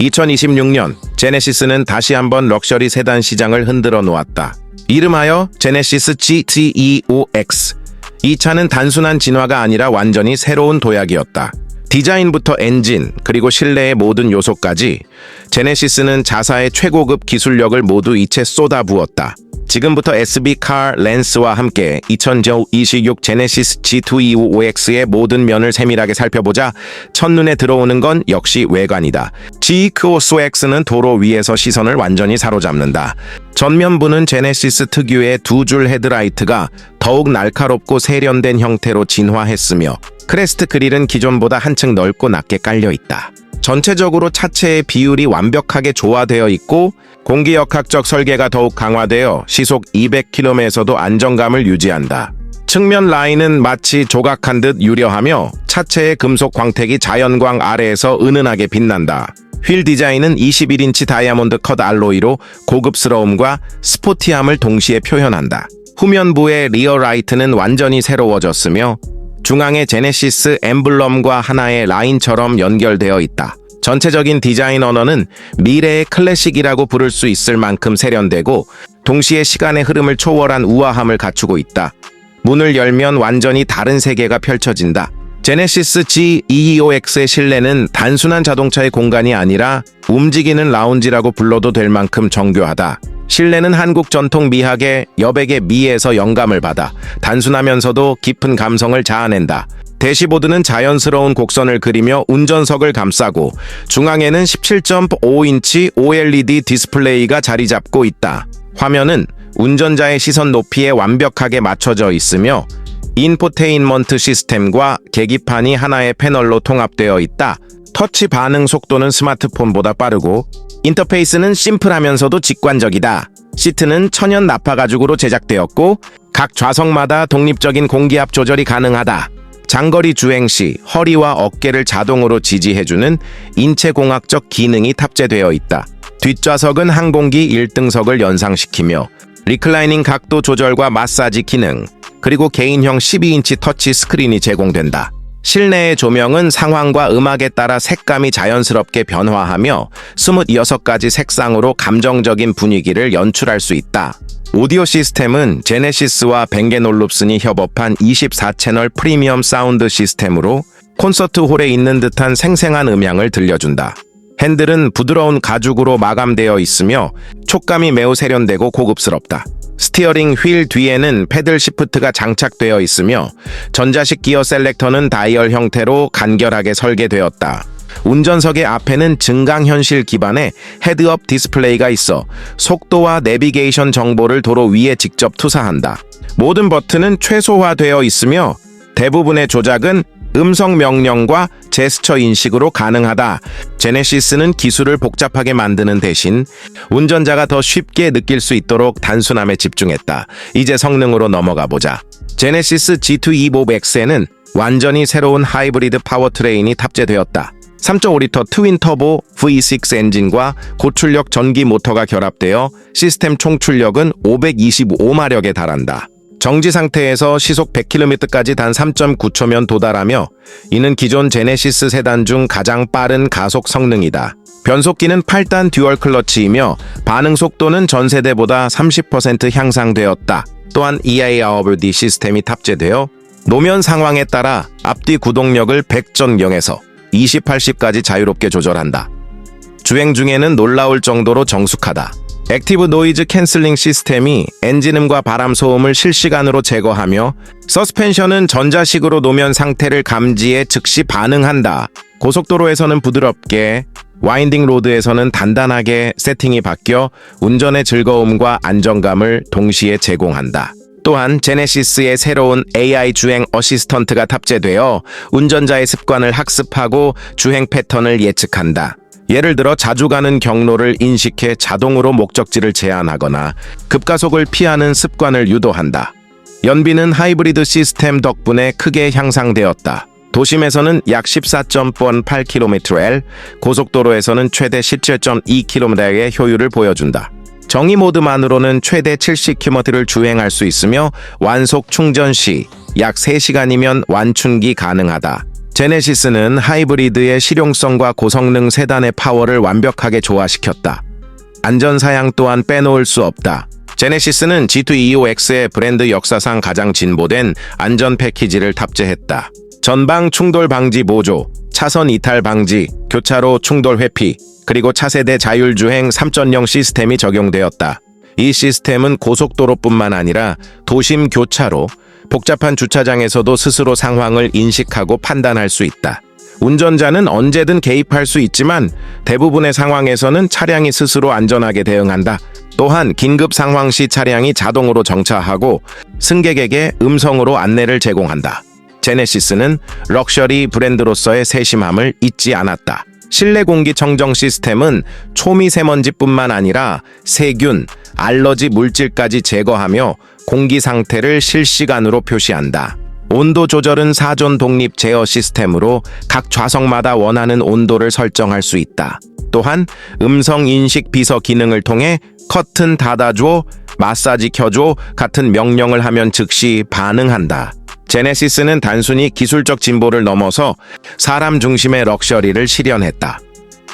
2026년 제네시스는 다시 한번 럭셔리 세단 시장을 흔들어 놓았다. 이름하여 제네시스 GT2OX. 이 차는 단순한 진화가 아니라 완전히 새로운 도약이었다. 디자인부터 엔진, 그리고 실내의 모든 요소까지 제네시스는 자사의 최고급 기술력을 모두 이채 쏟아부었다. 지금부터 SB 카 렌스와 함께 2026 제네시스 G225OX의 모든 면을 세밀하게 살펴보자 첫눈에 들어오는 건 역시 외관이다. G-Cross-X는 도로 위에서 시선을 완전히 사로잡는다. 전면부는 제네시스 특유의 두 줄 헤드라이트가 더욱 날카롭고 세련된 형태로 진화했으며 크레스트 그릴은 기존보다 한층 넓고 낮게 깔려 있다. 전체적으로 차체의 비율이 완벽하게 조화되어 있고 공기역학적 설계가 더욱 강화되어 시속 200km에서도 안정감을 유지한다. 측면 라인은 마치 조각한 듯 유려하며 차체의 금속 광택이 자연광 아래에서 은은하게 빛난다. 휠 디자인은 21인치 다이아몬드 컷 알로이로 고급스러움과 스포티함을 동시에 표현한다. 후면부의 리어 라이트는 완전히 새로워졌으며 중앙의 제네시스 엠블럼과 하나의 라인처럼 연결되어 있다. 전체적인 디자인 언어는 미래의 클래식이라고 부를 수 있을 만큼 세련되고 동시에 시간의 흐름을 초월한 우아함을 갖추고 있다. 문을 열면 완전히 다른 세계가 펼쳐진다. 제네시스 G225X의 실내는 단순한 자동차의 공간이 아니라 움직이는 라운지라고 불러도 될 만큼 정교하다. 실내는 한국 전통 미학의 여백의 미에서 영감을 받아 단순하면서도 깊은 감성을 자아낸다. 대시보드는 자연스러운 곡선을 그리며 운전석을 감싸고 중앙에는 17.5인치 OLED 디스플레이가 자리 잡고 있다. 화면은 운전자의 시선 높이에 완벽하게 맞춰져 있으며 인포테인먼트 시스템과 계기판이 하나의 패널로 통합되어 있다. 터치 반응 속도는 스마트폰보다 빠르고 인터페이스는 심플하면서도 직관적이다. 시트는 천연 나파 가죽으로 제작되었고 각 좌석마다 독립적인 공기압 조절이 가능하다. 장거리 주행 시 허리와 어깨를 자동으로 지지해주는 인체공학적 기능이 탑재되어 있다. 뒷좌석은 항공기 1등석을 연상시키며 리클라이닝 각도 조절과 마사지 기능, 그리고 개인형 12인치 터치 스크린이 제공된다. 실내의 조명은 상황과 음악에 따라 색감이 자연스럽게 변화하며 26가지 색상으로 감정적인 분위기를 연출할 수 있다. 오디오 시스템은 제네시스와 뱅게놀룹슨이 협업한 24채널 프리미엄 사운드 시스템으로 콘서트 홀에 있는 듯한 생생한 음향을 들려준다. 핸들은 부드러운 가죽으로 마감되어 있으며 촉감이 매우 세련되고 고급스럽다. 스티어링 휠 뒤에는 패들 시프트가 장착되어 있으며 전자식 기어 셀렉터는 다이얼 형태로 간결하게 설계되었다. 운전석의 앞에는 증강현실 기반의 헤드업 디스플레이가 있어 속도와 내비게이션 정보를 도로 위에 직접 투사한다. 모든 버튼은 최소화되어 있으며 대부분의 조작은 음성 명령과 제스처 인식으로 가능하다. 제네시스는 기술을 복잡하게 만드는 대신 운전자가 더 쉽게 느낄 수 있도록 단순함에 집중했다. 이제 성능으로 넘어가 보자. 제네시스 G225X에는 완전히 새로운 하이브리드 파워트레인이 탑재되었다. 3.5리터 트윈 터보 V6 엔진과 고출력 전기 모터가 결합되어 시스템 총 출력은 525마력에 달한다. 정지 상태에서 시속 100km까지 단 3.9초면 도달하며 이는 기존 제네시스 세단 중 가장 빠른 가속 성능이다. 변속기는 8단 듀얼 클러치이며 반응 속도는 전 세대보다 30% 향상되었다. 또한 EIRD 시스템이 탑재되어 노면 상황에 따라 앞뒤 구동력을 100전경에서 20, 80까지 자유롭게 조절한다. 주행 중에는 놀라울 정도로 정숙하다. 액티브 노이즈 캔슬링 시스템이 엔진음과 바람 소음을 실시간으로 제거하며 서스펜션은 전자식으로 노면 상태를 감지해 즉시 반응한다. 고속도로에서는 부드럽게, 와인딩 로드에서는 단단하게 세팅이 바뀌어 운전의 즐거움과 안정감을 동시에 제공한다. 또한 제네시스의 새로운 AI 주행 어시스턴트가 탑재되어 운전자의 습관을 학습하고 주행 패턴을 예측한다. 예를 들어 자주 가는 경로를 인식해 자동으로 목적지를 제한하거나 급가속을 피하는 습관을 유도한다. 연비는 하이브리드 시스템 덕분에 크게 향상되었다. 도심에서는 약 14.8kml, 고속도로에서는 최대 17.2km의 효율을 보여준다. 정의 모드만으로는 최대 70km를 주행할 수 있으며 완속 충전 시 약 3시간이면 완충기 가능하다. 제네시스는 하이브리드의 실용성과 고성능 세단의 파워를 완벽하게 조화시켰다. 안전사양 또한 빼놓을 수 없다. 제네시스는 G225X의 브랜드 역사상 가장 진보된 안전 패키지를 탑재했다. 전방 충돌 방지 보조, 차선 이탈 방지, 교차로 충돌 회피, 그리고 차세대 자율주행 3.0 시스템이 적용되었다. 이 시스템은 고속도로뿐만 아니라 도심 교차로, 복잡한 주차장에서도 스스로 상황을 인식하고 판단할 수 있다. 운전자는 언제든 개입할 수 있지만 대부분의 상황에서는 차량이 스스로 안전하게 대응한다. 또한 긴급 상황 시 차량이 자동으로 정차하고 승객에게 음성으로 안내를 제공한다. 제네시스는 럭셔리 브랜드로서의 세심함을 잊지 않았다. 실내 공기 청정 시스템은 초미세먼지뿐만 아니라 세균, 알러지 물질까지 제거하며 공기 상태를 실시간으로 표시한다. 온도 조절은 사전 독립 제어 시스템으로 각 좌석마다 원하는 온도를 설정할 수 있다. 또한 음성 인식 비서 기능을 통해 커튼 닫아줘, 마사지 켜줘 같은 명령을 하면 즉시 반응한다. 제네시스는 단순히 기술적 진보를 넘어서 사람 중심의 럭셔리를 실현했다.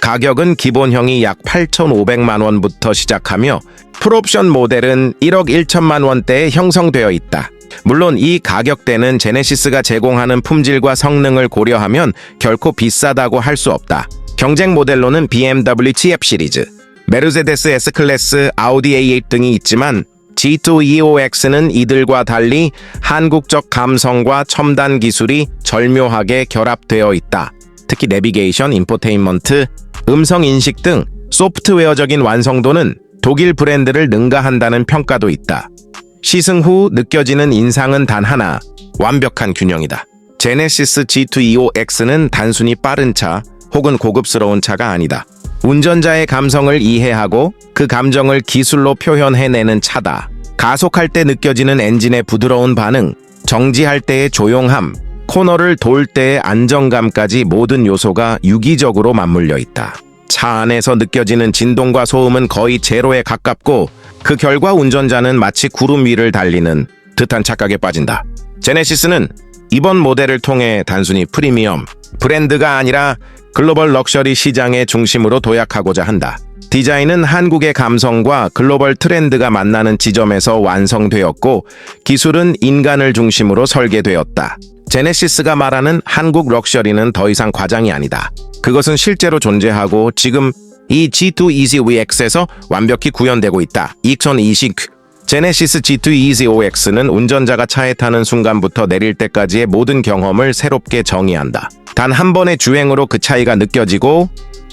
가격은 기본형이 약 8,500만 원부터 시작하며 풀옵션 모델은 1억 1천만 원대에 형성되어 있다. 물론 이 가격대는 제네시스가 제공하는 품질과 성능을 고려하면 결코 비싸다고 할 수 없다. 경쟁 모델로는 BMW GF 시리즈, 메르세데스 S클래스, 아우디 A8 등이 있지만 G225X는 이들과 달리 한국적 감성과 첨단 기술이 절묘하게 결합되어 있다. 특히 내비게이션, 인포테인먼트, 음성 인식 등 소프트웨어적인 완성도는 독일 브랜드를 능가한다는 평가도 있다. 시승 후 느껴지는 인상은 단 하나, 완벽한 균형이다. 제네시스 G225X는 단순히 빠른 차 혹은 고급스러운 차가 아니다. 운전자의 감성을 이해하고 그 감정을 기술로 표현해내는 차다. 가속할 때 느껴지는 엔진의 부드러운 반응, 정지할 때의 조용함, 코너를 돌 때의 안정감까지 모든 요소가 유기적으로 맞물려 있다. 차 안에서 느껴지는 진동과 소음은 거의 제로에 가깝고 그 결과 운전자는 마치 구름 위를 달리는 듯한 착각에 빠진다. 제네시스는 이번 모델을 통해 단순히 프리미엄, 브랜드가 아니라 글로벌 럭셔리 시장의 중심으로 도약하고자 한다. 디자인은 한국의 감성과 글로벌 트렌드가 만나는 지점에서 완성되었고 기술은 인간을 중심으로 설계되었다. 제네시스가 말하는 한국 럭셔리는 더 이상 과장이 아니다. 그것은 실제로 존재하고 지금 이 G2 Easy VX에서 완벽히 구현되고 있다. 2020 제네시스 G2 Easy OX는 운전자가 차에 타는 순간부터 내릴 때까지의 모든 경험을 새롭게 정의한다. 단 한 번의 주행으로 그 차이가 느껴지고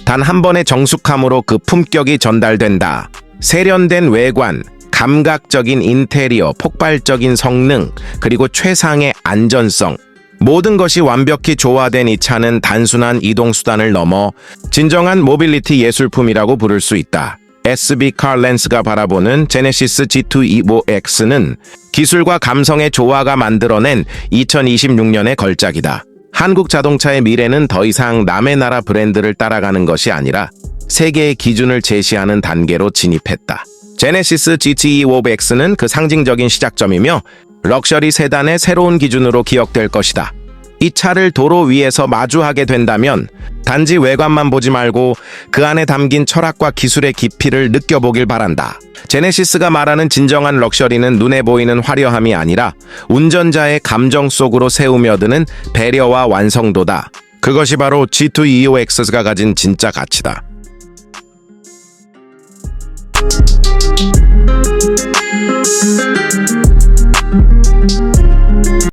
단 한 번의 정숙함으로 그 품격이 전달된다. 세련된 외관, 감각적인 인테리어, 폭발적인 성능, 그리고 최상의 안전성. 모든 것이 완벽히 조화된 이 차는 단순한 이동수단을 넘어 진정한 모빌리티 예술품이라고 부를 수 있다. SB 칼렌스가 바라보는 제네시스 G225X는 기술과 감성의 조화가 만들어낸 2026년의 걸작이다. 한국 자동차의 미래는 더 이상 남의 나라 브랜드를 따라가는 것이 아니라 세계의 기준을 제시하는 단계로 진입했다. 제네시스 GT25X는 그 상징적인 시작점이며 럭셔리 세단의 새로운 기준으로 기억될 것이다. 이 차를 도로 위에서 마주하게 된다면 단지 외관만 보지 말고 그 안에 담긴 철학과 기술의 깊이를 느껴보길 바란다. 제네시스가 말하는 진정한 럭셔리는 눈에 보이는 화려함이 아니라 운전자의 감정 속으로 세우며드는 배려와 완성도다. 그것이 바로 G225X가 가진 진짜 가치다.